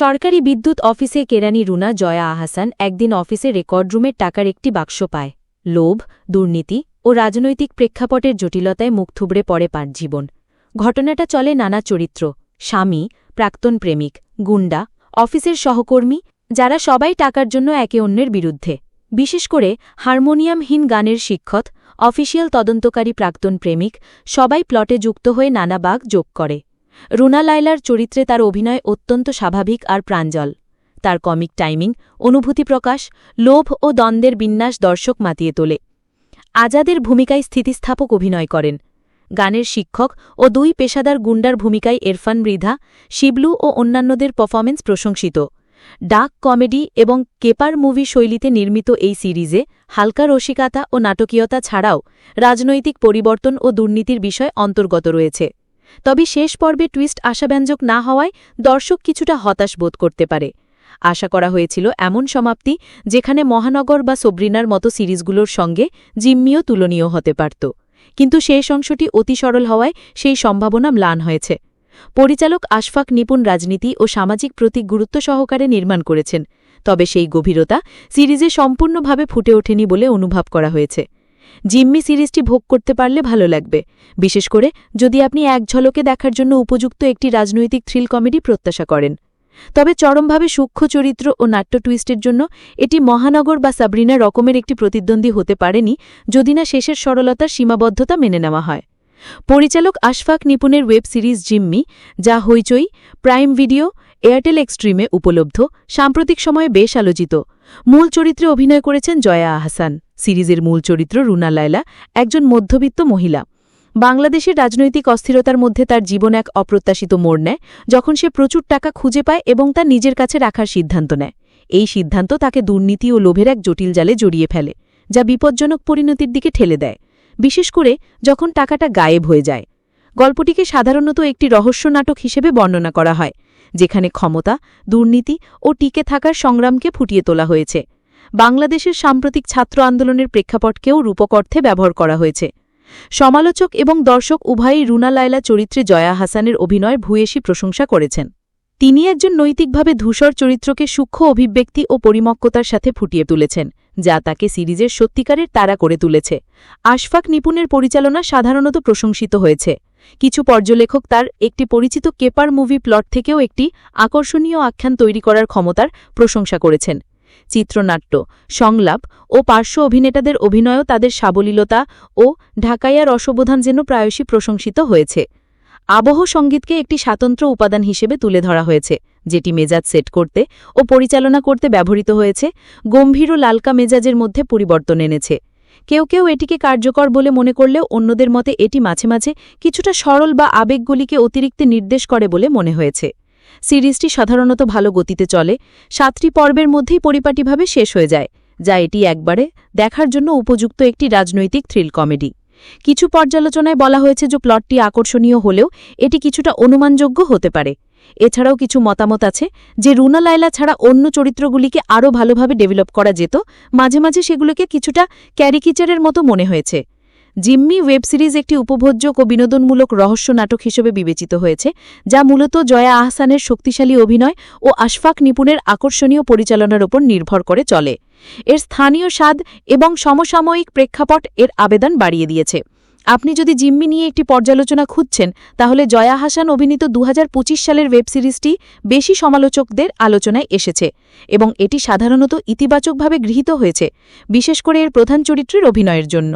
সরকারি বিদ্যুৎ অফিসে কেরানি রুনা জয়া আহাসান একদিন অফিসে রেকর্ড রুমের টাকার একটি বাক্স পায়। লোভ, দুর্নীতি ও রাজনৈতিক প্রেক্ষাপটের জটিলতায় মুখ থুবড়ে পড়ে পার জীবন। ঘটনাটা চলে নানা চরিত্র, স্বামী, প্রাক্তন প্রেমিক, গুন্ডা, অফিসের সহকর্মী, যারা সবাই টাকার জন্য একে অন্যের বিরুদ্ধে। বিশেষ করে হারমোনিয়ামহীন গানের শিক্ষক, অফিসিয়াল তদন্তকারী প্রাক্তন প্রেমিক সবাই প্লটে যুক্ত হয়ে নানা বাঘ যোগ করে। রুনা লায়লার চরিত্রে তার অভিনয় অত্যন্ত স্বাভাবিক আর প্রাঞ্জল তার কমিক টাইমিং, অনুভূতি প্রকাশ, লোভ ও দ্বন্দ্বের বিন্যাস দর্শক মাতিয়ে তোলে। আজাদের ভূমিকায় স্থিতিস্থাপক অভিনয় করেন। গানের শিক্ষক ও দুই পেশাদার গুন্ডার ভূমিকায় এরফান মৃধা, শিবলু ও অন্যান্যদের পারফরমেন্স প্রশংসিত। ডাক, কমেডি এবং কেপার মুভি শৈলীতে নির্মিত এই সিরিজে হালকা রসিকতা ও নাটকীয়তা ছাড়াও রাজনৈতিক পরিবর্তন ও দুর্নীতির বিষয় অন্তর্গত রয়েছে। তবে শেষ পর্বে টুইস্ট আশাব্যঞ্জক না হওয়ায় দর্শক কিছুটা হতাশ বোধ করতে পারে। আশা করা হয়েছিল এমন সমাপ্তি যেখানে মহানগর বা সব্রিনার মতো সিরিজগুলোর সঙ্গে জিম্মিও তুলনীয় হতে পারত। কিন্তু শেষ অংশটি অতি সরল হওয়ায় সেই সম্ভাবনা ম্লান হয়েছে। পরিচালক আশফাক নিপুণ রাজনীতি ও সামাজিক প্রতীক গুরুত্ব সহকারে নির্মাণ করেছেন, তবে সেই গভীরতা সিরিজে সম্পূর্ণভাবে ফুটে ওঠেনি বলে অনুভব করা হয়েছে। জিম্মি সিরিজটি ভোগ করতে পারলে ভালো লাগবে। বিশেষ করে যদি আপনি এক ঝলকে দেখার জন্য উপযুক্ত একটি রাজনৈতিক থ্রিল কমেডি প্রত্যাশা করেন। তবে চরমভাবে সূক্ষ্ম চরিত্র ও নাট্য টুইস্টের জন্য এটি মহানগর বা সাবরিনা রকমের একটি প্রতিদ্বন্দ্বী হতে পারেনি যদি না শেষের সরলতার সীমাবদ্ধতা মেনে নেওয়া হয়। পরিচালক আশফাক নিপুণের ওয়েব সিরিজ জিম্মি, যা হইচই, প্রাইম ভিডিও, এয়ারটেল এক্সট্রিমে উপলব্ধ, সাম্প্রতিক সময়ে বেশ আলোচিত। মূল চরিত্রে অভিনয় করেছেন জয়া আহসান। সিরিজের মূল চরিত্র রুনা লায়লা, একজন মধ্যবিত্ত মহিলা। বাংলাদেশের রাজনৈতিক অস্থিরতার মধ্যে তার জীবন এক অপ্রত্যাশিত মোড় নেয়, যখন সে প্রচুর টাকা খুঁজে পায় এবং তা নিজের কাছে রাখার সিদ্ধান্ত নেয়। এই সিদ্ধান্ত তাকে দুর্নীতি ও লোভের এক জটিল জালে জড়িয়ে ফেলে, যা বিপজ্জনক পরিণতির দিকে ঠেলে দেয়। বিশেষ করে যখন টাকাটা গায়েব হয়ে যায়। গল্পটিকে সাধারণত একটি রহস্য নাটক হিসেবে বর্ণনা করা হয়, যেখানে ক্ষমতা, দুর্নীতি ও টিকে থাকার সংগ্রামকে ফুটিয়ে তোলা হয়েছে। বাংলাদেশের সাম্প্রতিক ছাত্র আন্দোলনের প্রেক্ষাপটকেও রূপক অর্থে ব্যবহার করা হয়েছে। সমালোচক এবং দর্শক উভয়ই রুনা লায়লা চরিত্রে জয়া হাসানের অভিনয় ভূয়েসী প্রশংসা করেছেন। তিনি একজন নৈতিকভাবে ধূসর চরিত্রকে সূক্ষ্ম অভিব্যক্তি ও পরিমক্কতার সাথে ফুটিয়ে তুলেছেন, যা তাকে সিরিজের সত্যিকারের তারা করে তুলেছে। আশফাক নিপুণের পরিচালনা সাধারণত প্রশংসিত হয়েছে। কিছু পর্যলেখক তার একটি পরিচিত কেপার মুভি প্লট থেকেও একটি আকর্ষণীয় আখ্যান তৈরি করার ক্ষমতার প্রশংসা করেছেন। চিত্রনাট্য, সংলাপ ও পার্শ্ব অভিনেতাদের অভিনয়ও তাদের সাবলীলতা ও ঢাকাইয়ার অসবোধান যেন প্রায়শই প্রশংসিত হয়েছে। আবহ সঙ্গীতকে একটি স্বাতন্ত্র উপাদান হিসেবে তুলে ধরা হয়েছে, যেটি মেজাজ সেট করতে ও পরিচালনা করতে ব্যবহৃত হয়েছে, গম্ভীর ও লালকা মেজাজের মধ্যে পরিবর্তন এনেছে। কেউ কেউ এটিকে কার্যকর বলে মনে করলেও অন্যদের মতে এটি মাঝে মাঝে কিছুটা সরল বা আবেগগুলিকে অতিরিক্ত নির্দেশ করে বলে মনে হয়েছে। সিরিজটি সাধারণত ভালো গতিতে চলে। সাতটি পর্বের মধ্যেই পরিপাটিভাবে শেষ হয়ে যায়, যা এটি একবারে দেখার জন্য উপযুক্ত একটি রাজনৈতিক থ্রিল কমেডি। কিছু পর্যালোচনায় বলা হয়েছে যে প্লটটি আকর্ষণীয় হলেও এটি কিছুটা অনুমানযোগ্য হতে পারে। এছাড়াও কিছু মতামত আছে যে রুনা লায়লা ছাড়া অন্য চরিত্রগুলিকে আরও ভালোভাবে ডেভেলপ করা যেত, মাঝে মাঝে সেগুলোকে কিছুটা ক্যারিকিচারের মতো মনে হয়েছে। জিম্মি ওয়েব সিরিজ একটি উপভোজ্য ও বিনোদনমূলক রহস্য নাটক হিসেবে বিবেচিত হয়েছে, যা মূলত জয়া আহসানের শক্তিশালী অভিনয় ও আশফাক নিপুণের আকর্ষণীয় পরিচালনার ওপর নির্ভর করে চলে। এর স্থানীয় স্বাদ এবং সমসাময়িক প্রেক্ষাপট এর আবেদন বাড়িয়ে দিয়েছে। আপনি যদি জিম্মি নিয়ে একটি পর্যালোচনা খুঁজছেন, তাহলে জয়া হাসান অভিনীত দু হাজার পঁচিশ সালের ওয়েব সিরিজটি বেশি সমালোচকদের আলোচনায় এসেছে এবং এটি সাধারণত ইতিবাচকভাবে গৃহীত হয়েছে, বিশেষ করে এর প্রধান চরিত্রের অভিনয়ের জন্য।